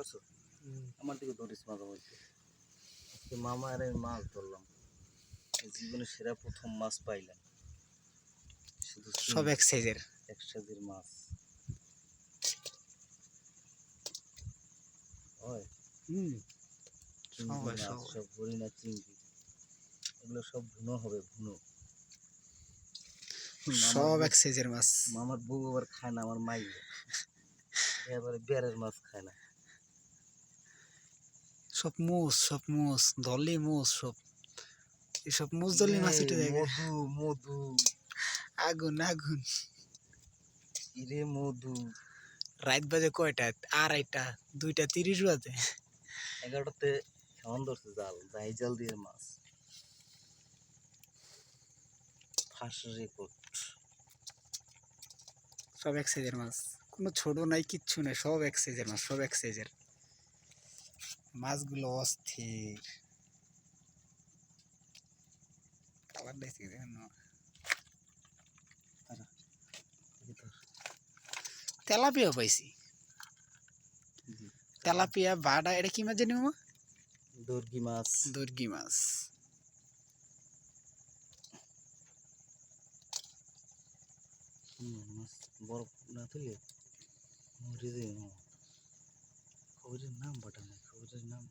করছ? আমার দিকে ধরিস মাঝে মধ্যে। আজকে মামা আর আমি মাছ ধরলাম। জীবনে সেরা প্রথম মাছ পাইলাম। শুধু সব এক সাইজের একসাথে মাছ। হয় হুম। চিংড়ি সবাই, মাছ, চিংড়ি। এগুলো সব ভুনো হবে ভুনো। সব এক সাইজের মাছ। মামার বউ আবার খায় না আমার মাই এবারে বেড়ের মাছ খায় না। সব মোষ সব মোষ ধরলেই মোষ সব। এসব মোষ ধরলে মাছ উঠে যায় মধু মধু। আগুন আগুন। ইরে মধু? রাত বাজে কয়টা? আড়াইটা দুইটা তিরিশ বাজে। এগারোটাতে কেমন ধরছে জাল যাই জাল দিয়ে মাছ। First record. সব এক সাইজের মাছ। কোনো ছোট নাই কিচ্ছু নাই সব এক সাইজের মাছ সব এক সাইজের মাছগুলো অস্থির। কালার দেখছি দেখেন তেলাপিয়া পাইছি। তেলাপিয়া বাডা এটা কি মাছ জানি মামা? দর্গি মাছ। দর্গি মাছ। মাছ বরফ না তুলে মরে মামা। খবরের নাম বাটা নাম।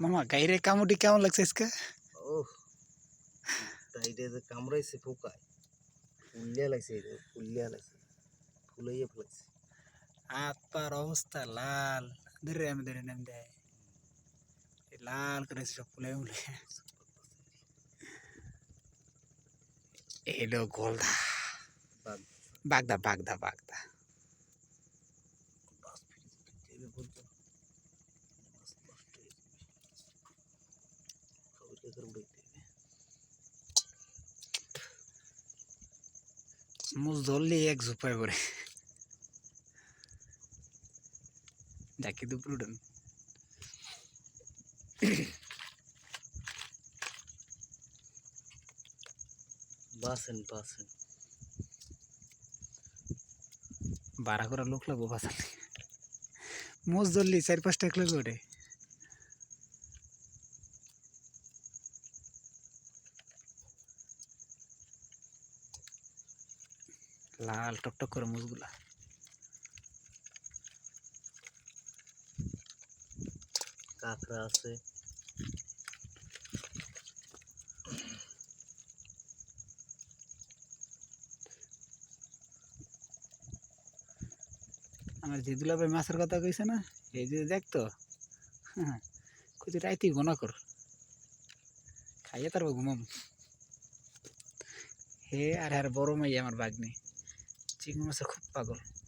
মামা গাইরে কামুটি কেমন লাগছে আজকে ওহ তাইরে যে কামড়াইছে পোকায় ফুলিয়া লাগছে ফুলিয়া লাগছে ফুলাইয়া ফেলাইছে হাত পার অবস্থা লাল ধরে আমি ধরে নাম দেয় লাল করে সব ফুলে ফুলে এলো গোলদা বাগদা বাগদা বাগদা। মুজ ধরলে এক ঝুপায় করে ডাকি দুপুর উঠেন। বাসেন বাসেন। বাড়া করা লোক লাগবো বাঁচালে মুজ ধরলি, চার পাঁচটা এক লোক ওঠে লাল টকটক করে মুজগুলা কাঁকড়া আছে। আমার জিদুলা ভাই মাছের কথা কইছে না এই যে দেখতো হ্যাঁ কুচি গোনা কর খাইয়ে তারপর ঘুমাম হে আর আর বড় মাই আমার বাগনি চিংড়ি মাছের খুব পাগল হয়ে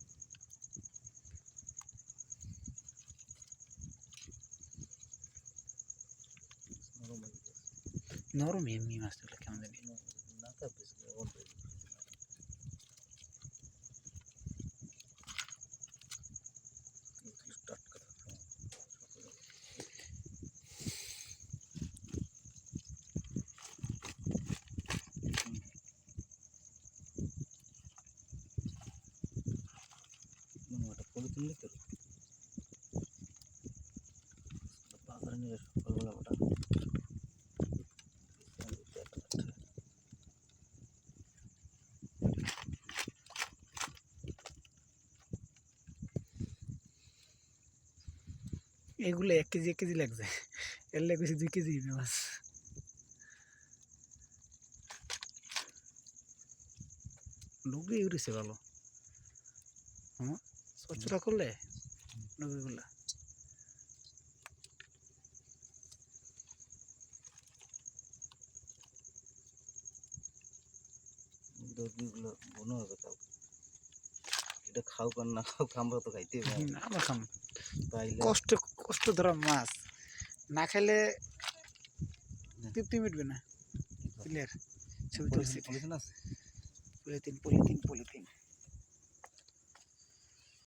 নরম এমনি মাছগুলো কেমন জানি নিয়ে সকালবেলা ওটা। এগুলো এক কেজি এক কেজি লাগছে। এর লেগেছে দুই কেজি মাছ। ডুবি উঠেছে ভালো। হ্যাঁ? চচড়া করলে? হবে কালকে এটা খাও কার না খাও আমরা তো খাইতে হুম, আমরা খাম। তাইলে কষ্ট কষ্ট ধরা মাছ। না খেলে তৃপ্তি মিটবে না। ক্লিয়ার ছবি তুলছি। পলিথিন আছে? Polythene polythene polythene.